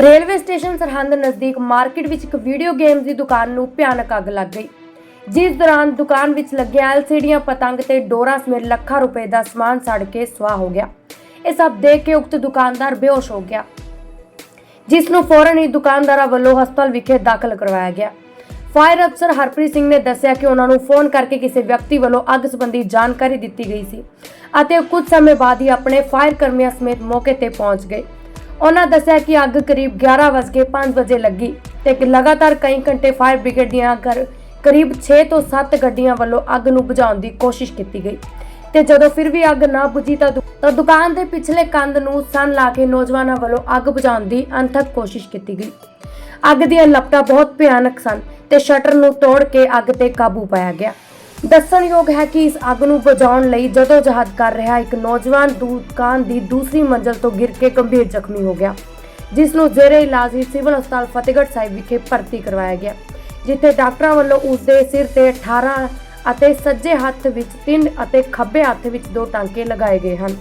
Railway station Sirhind ਨਜ਼ਦੀਕ market ਵਿੱਚ ਇੱਕ ਵੀਡੀਓ ਗੇਮਸ ਦੀ ਦੁਕਾਨ ਨੂੰ ਭਿਆਨਕ ਅੱਗ ਲੱਗ ਗਈ। ਜਿਸ ਦੌਰਾਨ ਦੁਕਾਨ ਵਿੱਚ ਲੱਗੀਆਂ ਐਲਸੀਡੀਆਂ, ਪਤੰਗ ਤੇ ਡੋਰਾ ਸਮੇਤ ਲੱਖਾਂ ਰੁਪਏ ਦਾ ਸਮਾਨ ਸੜ ਕੇ ਸੁਆਹ ਹੋ ਗਿਆ। ਇਹ ਸਭ ਦੇਖ ਕੇ ਉਕਤ ਦੁਕਾਨਦਾਰ ਬੇਹੋਸ਼ ਹੋ ਗਿਆ। ਜਿਸ ਨੂੰ ਫੌਰਨ ਹੀ ਦੁਕਾਨਦਾਰਾਂ ਵੱਲੋਂ ਹਸਪਤਾਲ ਵਿਖੇ ਦਾਖਲ ਕਰਵਾਇਆ ਗਿਆ। ਫਾਇਰ ਅਫਸਰ ਹਰਪ੍ਰੀਤ ਸਿੰਘ ਨੇ ਦੱਸਿਆ ਕਿ ਉਹਨਾਂ ਨੂੰ ਫੋਨ ਕਰਕੇ ਕਿਸੇ ਵਿਅਕਤੀ ਵੱਲੋਂ ਅੱਗ ਸੰਬੰਧੀ ਜਾਣਕਾਰੀ ਦਿੱਤੀ ਗਈ ਸੀ ਅਤੇ ਕੁਝ ਸਮੇਂ ਬਾਅਦ ਹੀ ਆਪਣੇ ਫਾਇਰ ਕਰਮੀਆਂ ਸਮੇਤ ਮੌਕੇ ਤੇ ਪਹੁੰਚ ਗਏ। ਉਹਨਾਂ ਦੱਸਿਆ ਕਿ ਅੱਗ ਕਰੀਬ 11:05 ਵਜੇ ਲੱਗੀ ਤੇ ਲਗਾਤਾਰ ਕਈ ਘੰਟੇ ਫਾਇਰ ਬ੍ਰਿਗੇਡ ਦੀਆਂ ਕਰ ਕਰੀਬ 6 ਤੋਂ 7 ਗੱਡੀਆਂ ਵੱਲੋਂ ਅੱਗ ਨੂੰ ਬੁਝਾਉਣ ਦੀ ਕੋਸ਼ਿਸ਼ ਕੀਤੀ ਗਈ। ਤੇ ਜਦੋਂ ਫਿਰ ਵੀ ਅੱਗ ਨਾ ਬੁਝੀ ਤਾਂ ਤਾਂ ਦੁਕਾਨ ਦੇ ਪਿਛਲੇ ਕੰਧ ਨੂੰ ਸਨ ਲਾ ਕੇ ਨੌਜਵਾਨਾਂ ਵੱਲੋਂ ਅੱਗ ਬੁਝਾਉਣ ਦੀ ਅਣਥੱਕ ਕੋਸ਼ਿਸ਼ ਕੀਤੀ ਗਈ। ਅੱਗ ਦੀਆਂ ਲਪਟਾਂ ਬਹੁਤ ਭਿਆਨਕ ਸਨ ਤੇ ਸ਼ਟਰ ਨੂੰ ਤੋੜ ਕੇ ਅੱਗ ਤੇ ਕਾਬੂ ਪਾਇਆ ਗਿਆ। ਦੱਸਣਯੋਗ ਹੈ ਕਿ ਇਸ ਅੱਗ ਨੂੰ ਬੁਝਾਉਣ ਲਈ ਜਦੋਂ ਜਹਦ ਕਰ ਰਿਹਾ, ਇੱਕ ਨੌਜਵਾਨ ਦੁਕਾਨ ਦੀ ਦੂਸਰੀ ਮੰਜ਼ਲ ਤੋਂ ਗਿਰ ਕੇ ਗੰਭੀਰ ਜ਼ਖਮੀ ਹੋ ਗਿਆ, ਜਿਸ ਨੂੰ ਜ਼ੇਰੇ ਇਲਾਜ ਹੀ ਸਿਵਲ ਹਸਪਤਾਲ ਫਤਿਹਗੜ੍ਹ ਸਾਹਿਬ ਵਿਖੇ ਭਰਤੀ ਕਰਵਾਇਆ ਗਿਆ, ਜਿੱਥੇ ਡਾਕਟਰਾਂ ਵੱਲੋਂ ਉਸ ਦੇ ਸਿਰ ਤੇ 18 ਅਤੇ ਸੱਜੇ ਹੱਥ ਵਿੱਚ 3 ਅਤੇ ਖੱਬੇ ਹੱਥ ਵਿੱਚ 2 ਟਾਂਕੇ ਲਗਾਏ ਗਏ ਹਨ।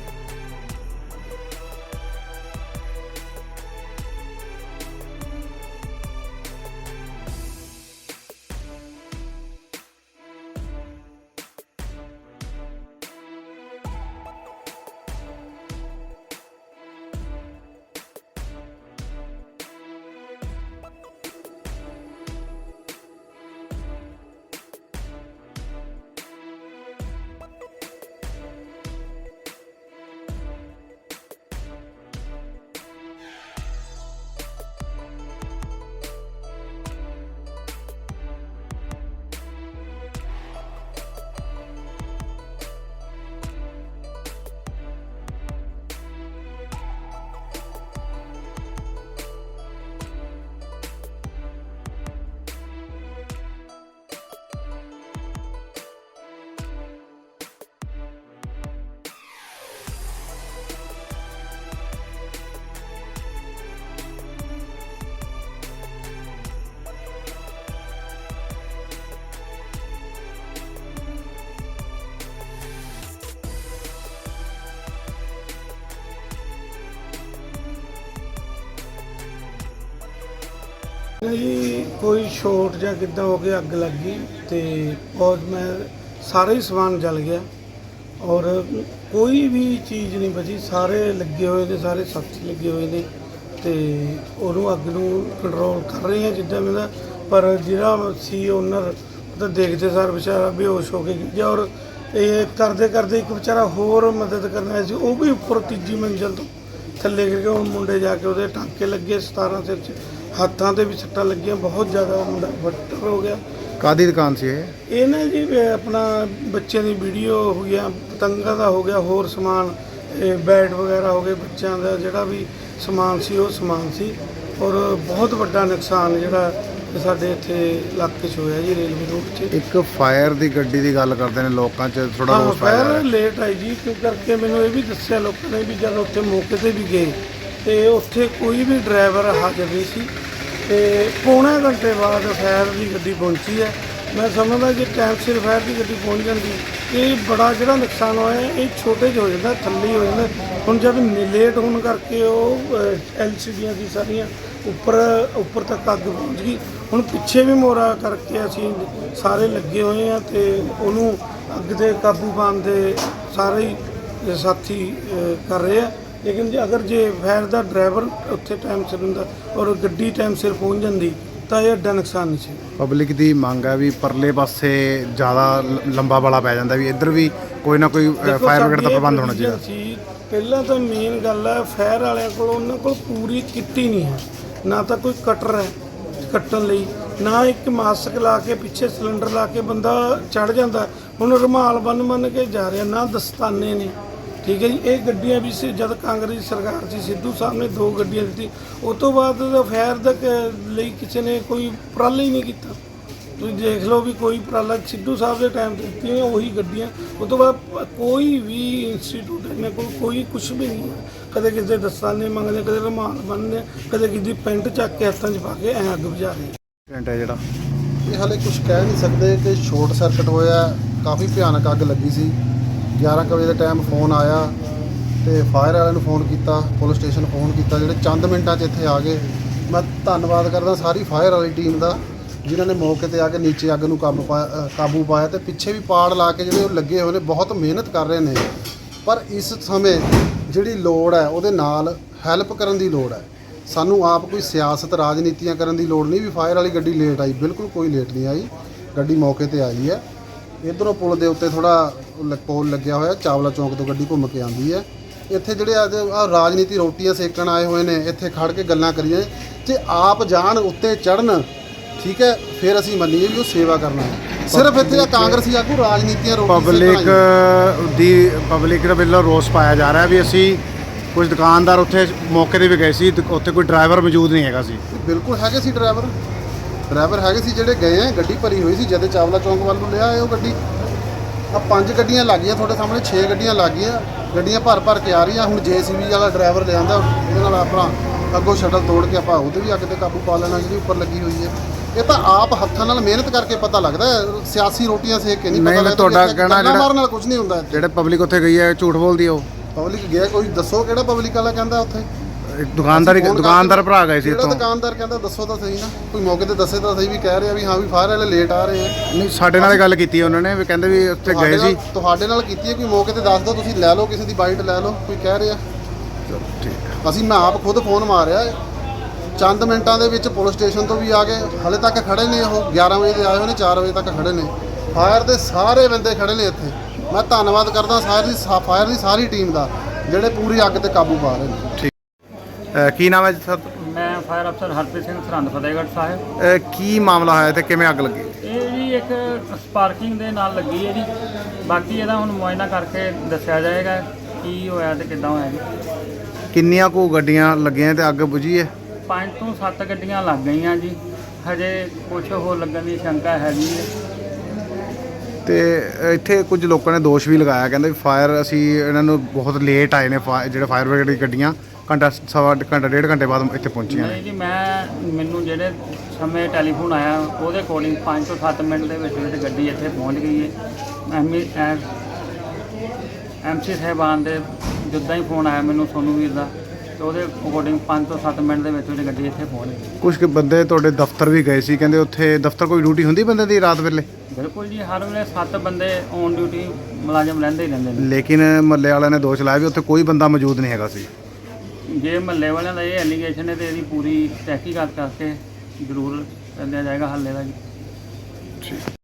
ਜੀ ਕੋਈ ਸ਼ੋਟ ਜਾਂ ਕਿੱਦਾਂ ਹੋ ਕੇ ਅੱਗ ਲੱਗ ਗਈ ਤੇ ਬਹੁਤ ਮੈਂ ਸਾਰਾ ਹੀ ਸਮਾਨ ਜਲ ਗਿਆ ਔਰ ਕੋਈ ਵੀ ਚੀਜ਼ ਨਹੀਂ ਬਚੀ, ਸਾਰੇ ਲੱਗੇ ਹੋਏ ਨੇ, ਸਾਰੇ ਸਾਥੀ ਲੱਗੇ ਹੋਏ ਨੇ ਤੇ ਉਹਨੂੰ ਅੱਗ ਨੂੰ ਕੰਟਰੋਲ ਕਰ ਰਹੇ ਹਾਂ ਜਿੱਦਾਂ ਮੈਂ ਪਰ ਜਿਹੜਾ ਸੀ ਓਨਰ ਤਾਂ ਦੇਖਦੇ ਸਾਰ ਵਿਚਾਰਾ ਬੇਹੋਸ਼ ਹੋ ਕੇ ਗਿਰ ਗਿਆ ਔਰ ਇਹ ਕਰਦੇ ਕਰਦੇ ਇੱਕ ਵਿਚਾਰਾ ਹੋਰ ਮਦਦ ਕਰਨ ਆਇਆ ਸੀ, ਉਹ ਵੀ ਉੱਪਰ ਤੀਜੀ ਮੰਜ਼ਲ ਤੋਂ ਥੱਲੇ ਗਿਰ ਗਿਆ, ਉਹ ਮੁੰਡੇ ਜਾ ਕੇ ਉਹਦੇ ਟਾਂਕੇ ਲੱਗੇ 17 ਸਿਰ 'ਚ। ਹੱਥਾਂ ਤੇ ਵੀ ਸੱਟਾਂ ਲੱਗੀਆਂ ਬਹੁਤ ਜ਼ਿਆਦਾ ਉਹ ਮੁੰਡਾ ਫੱਟਰ ਹੋ ਗਿਆ। ਕਾਦੀ ਦੁਕਾਨ ਸੀ ਇਹ? ਇਹ ਨਾ ਜੀ ਵੀ ਆਪਣਾ ਬੱਚਿਆਂ ਦੀ ਵੀਡੀਓ ਹੋ ਗਿਆ ਪਤੰਗਾਂ ਦਾ ਹੋ ਗਿਆ ਹੋਰ ਸਮਾਨ ਇਹ ਬੈਟ ਵਗੈਰਾ ਹੋ ਗਏ ਬੱਚਿਆਂ ਦਾ ਜਿਹੜਾ ਵੀ ਸਮਾਨ ਸੀ ਉਹ ਸਮਾਨ ਸੀ। ਔਰ ਬਹੁਤ ਵੱਡਾ ਨੁਕਸਾਨ ਜਿਹੜਾ ਸਾਡੇ ਇੱਥੇ ਇਲਾਕੇ 'ਚ ਹੋਇਆ ਜੀ ਰੇਲਵੇ ਰੋਡ 'ਚ। ਇੱਕ ਫਾਇਰ ਦੀ ਗੱਡੀ ਦੀ ਗੱਲ ਕਰਦੇ ਨੇ ਲੋਕਾਂ 'ਚ ਥੋੜਾ ਹਾਂ ਰੋਸ ਫਾਇਰ ਲੇਟ ਆਈ ਜੀ ਕਿਉਂ ਕਰਕੇ ਮੈਨੂੰ ਇਹ ਵੀ ਦੱਸਿਆ ਲੋਕਾਂ ਨੇ ਵੀ ਜਦ ਉੱਥੇ ਮੌਕੇ ਤੇ ਵੀ ਗਏ ਤੇ ਉੱਥੇ ਕੋਈ ਵੀ ਡਰਾਈਵਰ ਹਾਜ਼ਰ ਨਹੀਂ ਸੀ। ਤੇ ਪੌਣੇ ਘੰਟੇ ਬਾਅਦ ਫਾਇਰ ਦੀ ਗੱਡੀ ਪਹੁੰਚੀ ਹੈ। ਮੈਂ ਸਮਝਦਾ ਜੇ ਟਾਈਮ ਸਿਰ ਫਾਇਰ ਦੀ ਗੱਡੀ ਪਹੁੰਚ ਜਾਂਦੀ। ਇਹ ਬੜਾ ਜਿਹੜਾ ਨੁਕਸਾਨ ਹੋਇਆ ਇਹ ਛੋਟੇ ਜਿਹਾ ਹੋ ਜਾਂਦਾ ਥੱਲੇ ਹੋ ਜਾਂਦਾ ਹੁਣ ਜਦ ਲੇਟ ਹੋਣ ਕਰਕੇ ਉਹ ਐਲਸੀਡੀਆਂ ਦੀ ਸਾਰੀਆਂ, ਉੱਪਰ ਉੱਪਰ ਤੱਕ ਅੱਗ ਪਹੁੰਚ ਗਈ। ਹੁਣ ਪਿੱਛੇ ਵੀ ਮੋਰਾ ਕਰਕੇ ਅਸੀਂ ਸਾਰੇ ਲੱਗੇ ਹੋਏ ਆ ਤੇ ਉਹਨੂੰ ਅੱਗ ਦੇ ਕਾਬੂ ਪਾਉਣ ਦੇ ਸਾਰੇ ਹੀ ਸਾਥੀ ਕਰ ਰਹੇ ਆ। ਲੇਕਿਨ ਜੇ ਅਗਰ ਜੇ ਫਾਇਰ ਦਾ ਡਰਾਈਵਰ ਉੱਥੇ ਟਾਈਮ ਸਿਰ ਹੁੰਦਾ ਔਰ ਗੱਡੀ ਟਾਈਮ ਸਿਰ ਪਹੁੰਚ ਜਾਂਦੀ ਤਾਂ ਇਹ ਐਡਾ ਨੁਕਸਾਨ ਨਹੀਂ ਸੀ। ਪਬਲਿਕ ਦੀ ਮੰਗ ਹੈ ਵੀ ਪਰਲੇ ਪਾਸੇ ਜ਼ਿਆਦਾ ਲ- ਲੰਬਾ ਵਾਲਾ ਪੈ ਜਾਂਦਾ ਵੀ ਇੱਧਰ ਵੀ ਕੋਈ ਨਾ ਕੋਈ ਦੇਖੋ ਫਾਇਰ ਬ੍ਰਿਗੇਡ ਦਾ ਸਾਡੀ ਇਹ ਪ੍ਰਬੰਧ ਹੋਣਾ ਚਾਹੀਦਾ। provision ਸੀ ਪਹਿਲਾਂ ਤਾਂ ਮੇਨ ਗੱਲ ਹੈ ਫਾਇਰ ਵਾਲਿਆਂ ਕੋਲ ਉਹਨਾਂ ਕੋਲ ਪੂਰੀ ਕਿੱਟ ਹੀ ਨਹੀਂ ਹੈ। ਨਾ ਤਾਂ ਕੋਈ ਕਟਰ ਹੈ ਕੱਟਣ ਲਈ ਨਾ ਇੱਕ ਮਾਸਕ ਲਾ ਕੇ ਪਿੱਛੇ ਸਿਲੰਡਰ ਲਾ ਕੇ ਬੰਦਾ ਚੜ ਜਾਂਦਾ ਹੁਣ ਰੁਮਾਲ ਬੰਨ ਬੰਨ ਕੇ ਜਾ ਰਿਹਾ ਨਾ ਦਸਤਾਨੇ ਨੇ। ਠੀਕ ਹੈ ਜੀ ਇਹ ਗੱਡੀਆਂ ਵੀ ਸੀ ਜਦ ਕਾਂਗਰਸ ਸਰਕਾਰ ਸੀ ਸਿੱਧੂ ਸਾਹਿਬ ਨੇ ਦੋ ਗੱਡੀਆਂ ਦਿੱਤੀ ਉਸ ਤੋਂ ਬਾਅਦ ਦਾ ਫਾਇਰ ਦਾ ਕ- ਲਈ ਕਿਸੇ ਨੇ ਕੋਈ ਉਪਰਾਲਾ ਹੀ ਨਹੀਂ ਕੀਤਾ। ਤੁਸੀਂ ਦੇਖ ਲਓ ਵੀ ਕੋਈ ਉਪਰਾਲਾ ਸਿੱਧੂ ਸਾਹਿਬ ਦੇ ਟਾਈਮ ਤੇ ਦਿੱਤੀਆਂ ਉਹੀ ਗੱਡੀਆਂ। ਉਸ ਤੋਂ ਬਾਅਦ ਕੋਈ ਵੀ ਇੰਸਟੀਚਿਊਟ ਇਹਨਾਂ ਕੋਲ ਕੋਈ ਕੁਝ ਵੀ ਨਹੀਂ ਹੈ। ਕਦੇ ਕਿਸੇ ਦਸਤਾਨੇ ਮੰਗਦੇ ਕਦੇ ਰੁਮਾਲ ਬੰਨ੍ਹਦੇ ਕਦੇ ਕਿਸੇ ਦੀ ਪੈਂਟ ਚੱਕ ਕੇ ਹੱਥਾਂ 'ਚ ਪਾ ਕੇ ਐਂ ਅੱਗ ਬੁਝਾ ਰਹੇ। ਐਕਸੀਡੈਂਟ ਹੈ ਜਿਹੜਾ। ਇਹ ਹਾਲੇ ਕੁਝ ਕਹਿ ਨਹੀਂ ਸਕਦੇ ਕਿ ਸ਼ਾਰਟ ਸਰਕਟ ਹੋਇਆ ਕਾਫੀ ਭਿਆਨਕ ਅੱਗ ਲੱਗੀ ਸੀ। 11 ਕੁ ਵਜੇ ਦਾ ਟਾਈਮ ਫੋਨ ਆਇਆ ਤੇ ਫਾਇਰ ਵਾਲਿਆਂ ਨੂੰ ਫੋਨ ਕੀਤਾ ਪੁਲਿਸ ਸਟੇਸ਼ਨ ਫੋਨ ਕੀਤਾ, ਜਿਹੜੇ ਚੰਦ ਮਿੰਟਾਂ 'ਚ ਇੱਥੇ ਆ ਗਏ। ਮੈਂ ਧੰਨਵਾਦ ਕਰਦਾ ਸਾਰੀ ਫਾਇਰ ਵਾਲੀ ਟੀਮ ਦਾ, ਜਿਨ੍ਹਾਂ ਨੇ ਮੌਕੇ ਤੇ ਆ ਕੇ ਨੀਚੇ ਅੱਗ ਨੂੰ ਕਾਬੂ ਪਾਇਆ ਕਾਬੂ ਪਾਇਆ ਤੇ ਪਿੱਛੇ ਵੀ ਪਾੜ ਲਾ ਕੇ ਜਿਹੜੇ ਉਹ ਲੱਗੇ ਹੋਏ ਨੇ, ਬਹੁਤ ਮਿਹਨਤ ਕਰ ਰਹੇ ਨੇ। ਪਰ ਇਸ ਸਮੇਂ ਜਿਹੜੀ ਲੋੜ ਹੈ, ਉਹਦੇ ਨਾਲ ਹੈਲਪ ਕਰਨ ਦੀ ਲੋੜ ਹੈ। ਸਾਨੂੰ ਆਪ ਕੋਈ ਸਿਆਸਤ, ਰਾਜਨੀਤੀਆਂ ਕਰਨ ਦੀ ਲੋੜ ਨਹੀਂ, ਵੀ ਫਾਇਰ ਵਾਲੀ ਗੱਡੀ ਲੇਟ ਆਈ। ਬਿਲਕੁਲ ਕੋਈ ਲੇਟ ਨਹੀਂ ਆਈ। ਗੱਡੀ ਮੌਕੇ ਤੇ ਆਈ ਹੈ। ਇਧਰੋਂ ਪੁਲ ਦੇ ਉੱਤੇ ਥੋੜਾ ਪੋਲ ਲੱਗਿਆ ਹੋਇਆ ਚਾਵਲਾ ਚੌਂਕ ਤੋਂ ਗੱਡੀ ਘੁੰਮ ਕੇ ਆਉਂਦੀ ਹੈ। ਇੱਥੇ ਜਿਹੜੇ ਅੱਜ ਆਹ ਰਾਜਨੀਤੀ ਰੋਟੀਆਂ ਸੇਕਣ ਆਏ ਹੋਏ ਨੇ ਇੱਥੇ ਖੜ ਕੇ ਗੱਲਾਂ ਕਰੀਏ ਜੇ ਆਪ ਜਾਣ ਉੱਤੇ ਚੜਨ ਠੀਕ ਹੈ ਫਿਰ ਅਸੀਂ ਮੰਨੀਏ ਵੀ ਉਹ ਸੇਵਾ ਕਰਨਾ ਹੈ ਸਿਰਫ ਇੱਥੇ ਆ ਕਾਂਗਰਸੀ ਆਗੂ ਰਾਜਨੀਤੀਆਂ ਰੋਟੀ ਪਬਲਿਕ। ਦੀ ਪਬਲਿਕ ਦੇ ਵੱਲੋਂ ਰੋਸ ਪਾਇਆ ਜਾ ਰਿਹਾ ਵੀ ਅਸੀਂ ਕੁਝ ਦੁਕਾਨਦਾਰ ਉੱਥੇ ਮੌਕੇ ਤੇ ਵੀ ਗਏ ਸੀ ਉੱਥੇ ਕੋਈ ਡਰਾਈਵਰ ਮੌਜੂਦ ਨਹੀਂ ਹੈਗਾ ਸੀ। ਬਿਲਕੁਲ ਹੈਗੇ ਸੀ ਡਰਾਈਵਰ ਡਰਾਈਵਰ ਹੈਗੇ ਸੀ ਜਿਹੜੇ ਗਏ ਆ ਗੱਡੀ ਭਰੀ ਹੋਈ ਸੀ ਜਦੇ ਚਾਵਲਾ ਚੌਂਕ ਵੱਲ ਨੂੰ ਲਿਆ ਆਏ ਉਹ ਗੱਡੀ। ਆ ਪੰਜ ਗੱਡੀਆਂ ਲੱਗੀਆਂ ਤੁਹਾਡੇ ਸਾਹਮਣੇ 6 ਗੱਡੀਆਂ ਲੱਗੀਆਂ ਗੱਡੀਆਂ ਭਰ ਭਰ ਕੇ ਆ ਰਹੀਆਂ ਹੁਣ ਜੀਸੀਬੀ ਵਾਲਾ ਡਰਾਈਵਰ ਲਿਆਂਦਾ ਉਹਦੇ ਨਾਲ ਆਪਣਾ ਅੱਗੋਂ ਸ਼ਟਲ ਤੋੜ ਕੇ ਆਪਾਂ ਉਹਦੇ ਵੀ ਅੱਗ ਤੇ ਕਾਬੂ ਪਾ ਲੈਣਾ ਜਿਹੜੀ ਉੱਪਰ ਲੱਗੀ ਹੋਈ ਹੈ। ਇਹ ਤਾਂ ਆਪ ਹੱਥਾਂ ਨਾਲ ਮਿਹਨਤ ਕਰਕੇ ਪਤਾ ਲੱਗਦਾ ਸਿਆਸੀ ਰੋਟੀਆਂ ਸੇਕ ਕੇ ਨਹੀਂ ਪਤਾ ਲੱਗਦਾ ਤੁਹਾਡਾ ਕਹਿਣਾ ਜਿਹੜਾ- ਮਾਰਨ ਨਾਲ ਕੁਝ ਨਹੀਂ ਹੁੰਦਾ ਜਿਹੜੇ ਪਬਲਿਕ ਉੱਥੇ ਗਈ ਹੈ ਝੂਠ ਬੋਲਦੀ ਉਹ। ਪਬਲਿਕ ਗਿਆ ਕੋਈ ਦੱਸੋ ਕਿਹੜਾ ਪਬਲਿਕ ਵਾਲਾ ਕਹਿੰਦਾ ਉੱਥੇ? ਇੱਕ ਦੁਕਾਨਦਾਰ ਦੁਕਾਨਦਾਰ ਭਰਾ ਗਏ ਸੀ ਜਿਹੜਾ ਇੱਥੋਂ। ਦੁਕਾਨਦਾਰ ਕਹਿੰਦਾ ਦੱਸੋ ਤਾਂ ਸਹੀ ਨਾ ਕੋਈ ਮੌਕੇ ਤੇ ਦੱਸੇ ਤਾਂ ਸਹੀ ਵੀ ਕਹਿ ਰਿਹਾ ਵੀ ਹਾਂ ਵੀ ਫਾਇਰ ਵਾਲੇ ਲੇਟ ਆ ਰਹੇ ਆ। ਨਹੀਂ ਸਾਡੇ ਨਾਲ ਗੱਲ ਕੀਤੀ ਉਹਨਾਂ ਨੇ ਵੀ ਕਹਿੰਦੇ ਵੀ ਉੱਥੇ ਤੁਹਾਡੇ ਗਏ ਸੀ। ਨਾਲ- ਤੁਹਾਡੇ ਨਾਲ ਕੀਤੀ ਹੈ ਕੋਈ ਮੌਕੇ ਤੇ ਦੱਸ ਦਿਓ ਤੁਸੀਂ ਲੈ ਲਓ ਕਿਸੇ ਦੀ ਬਾਈਟ ਲੈ ਲਓ ਕੋਈ ਕਹਿ ਰਿਹਾ। ਠੀਕ ਅਸੀਂ ਮੈਂ ਆਪ ਖੁਦ ਫੋਨ ਮਾਰਿਆ। ਚੰਦ ਮਿੰਟਾਂ ਦੇ ਵਿੱਚ ਪੁਲਿਸ ਸਟੇਸ਼ਨ ਤੋਂ ਵੀ ਆ ਗਏ। ਹਲੇ ਤੱਕ ਖੜੇ ਨੇ ਉਹ 11 ਵਜੇ ਦੇ ਆਏ ਹੋਏ ਨੇ 4 ਵਜੇ ਤੱਕ ਖੜੇ ਨੇ। ਫਾਇਰ ਦੇ ਸਾਰੇ ਬੰਦੇ ਖੜੇ ਨੇ ਇੱਥੇ। ਮੈਂ ਧੰਨਵਾਦ ਕਰਦਾ ਸਾਰੀ ਸਾ- ਫਾਇਰ ਦੀ ਸਾਰੀ ਟੀਮ ਦਾ ਜਿਹੜੇ ਪੂਰੀ ਅੱਗ ਤੇ ਕਾਬੂ ਪਾ ਰਹੇ ਨੇ। ਕੀ ਨਾਮ ਹੈ ਜੀ ਸਰ? ਮੈਂ ਫਾਇਰ ਅਫਸਰ ਹਰਪ੍ਰੀਤ ਸਿੰਘ ਸਰਹੰਦ ਫਤਿਹਗੜ੍ਹ ਸਾਹਿਬ। ਕੀ ਮਾਮਲਾ ਹੋਇਆ ਤੇ ਕਿਵੇਂ ਅੱਗ ਲੱਗੀ? ਇਹ ਜੀ ਇੱਕ ਸਪਾਰਕਿੰਗ ਦੇ ਨਾਲ ਲੱਗੀ ਹੈ ਜੀ। ਬਾਕੀ ਇਹਦਾ ਹੁਣ ਮੁਆਇਨਾ ਕਰਕੇ ਦੱਸਿਆ ਜਾਏਗਾ ਕੀ ਹੋਇਆ ਤੇ ਕਿੱਦਾਂ ਹੋਇਆ ਜੀ। ਕਿੰਨੀਆਂ ਕੁ ਗੱਡੀਆਂ ਲੱਗੀਆਂ ਤੇ ਅੱਗ ਬੁਝੀ ਹੈ? ਪੰਜ ਤੋਂ ਸੱਤ ਗੱਡੀਆਂ ਲੱਗ ਗਈਆਂ ਜੀ। ਹਜੇ ਕੁਝ ਹੋਰ ਲੱਗਣ ਦੀ ਸ਼ੰਕਾ ਹੈਗੀ ਹੈ। ਤੇ ਇੱਥੇ ਕੁਝ ਲੋਕਾਂ ਨੇ ਦੋਸ਼ ਵੀ ਲਗਾਇਆ ਕਹਿੰਦੇ ਫਾਇਰ ਅਸੀਂ ਇਹਨਾਂ ਨੂੰ ਬਹੁਤ ਲੇਟ ਆਏ ਨੇ ਫਾ- ਜਿਹੜੇ ਫਾਇਰ ਬ੍ਰਿਗੇਡ ਦੀ ਗੱਡੀਆਂ। ਘੰਟਾ ਸਵਾ ਘੰਟਾ ਡੇਢ ਘੰਟੇ ਬਾਅਦ ਇੱਥੇ ਪਹੁੰਚੀਆਂ ਨੇ। ਨਹੀਂ ਜੀ ਮੈਂ ਮੈਨੂੰ ਜਿਹੜੇ ਸਮੇਂ ਟੈਲੀਫੋਨ ਆਇਆ ਉਹਦੇ ਅਕੋਰਡਿੰਗ 5 ਤੋਂ 7 ਮਿੰਟ ਦੇ ਵਿੱਚ ਵਿੱਚ ਗੱਡੀ ਇੱਥੇ ਪਹੁੰਚ ਗਈ ਹੈ ਐਮੀ ਐਮਸੀ ਸਾਹਿਬਾਨ ਦੇ ਜਿੱਦਾਂ ਹੀ ਫੋਨ ਆਇਆ ਮੈਨੂੰ ਸੋਨੂ ਵੀਰ ਦਾ ਤੇ ਉਹਦੇ ਅਕੋਰਡਿੰਗ 5 ਤੋਂ 7 ਮਿੰਟ ਦੇ ਵਿੱਚ ਵਿੱਚ ਗੱਡੀ ਇੱਥੇ ਪਹੁੰਚ ਗਈ। ਕੁਝ ਕੁ ਬੰਦੇ ਤੁਹਾਡੇ ਦਫ਼ਤਰ ਵੀ ਗਏ ਸੀ ਕਹਿੰਦੇ ਉੱਥੇ ਦਫ਼ਤਰ ਕੋਈ ਡਿਊਟੀ ਹੁੰਦੀ ਬੰਦੇ ਦੀ ਰਾਤ ਵੇਲੇ? ਬਿਲਕੁਲ ਜੀ ਹਰ ਵੇਲੇ 7 ਬੰਦੇ ਔਨ ਡਿਊਟੀ ਮੁਲਾਜ਼ਮ ਰਹਿੰਦੇ ਹੀ ਰਹਿੰਦੇ ਨੇ। ਲੇਕਿਨ ਮੱਲੇ ਵਾਲਿਆਂ ਨੇ ਦੋਸ਼ ਲਾਇਆ ਵੀ ਉੱਥੇ ਕੋਈ ਬੰਦਾ ਮੌਜੂਦ ਨਹੀਂ ਹੈਗਾ ਸੀ। ਜੇ ਮਹੱਲੇ ਵਾਲਿਆਂ ਦਾ ਇਹ ਐਲੀਗੇਸ਼ਨ ਹੈ ਤੇ ਇਹਦੀ ਪੂਰੀ ਤਹਿਕੀਕਾਤ ਕਰਕੇ ਜ਼ਰੂਰ ਲਿਆ ਜਾਏਗਾ ਹੱਲੇ ਦਾ ਜੀ।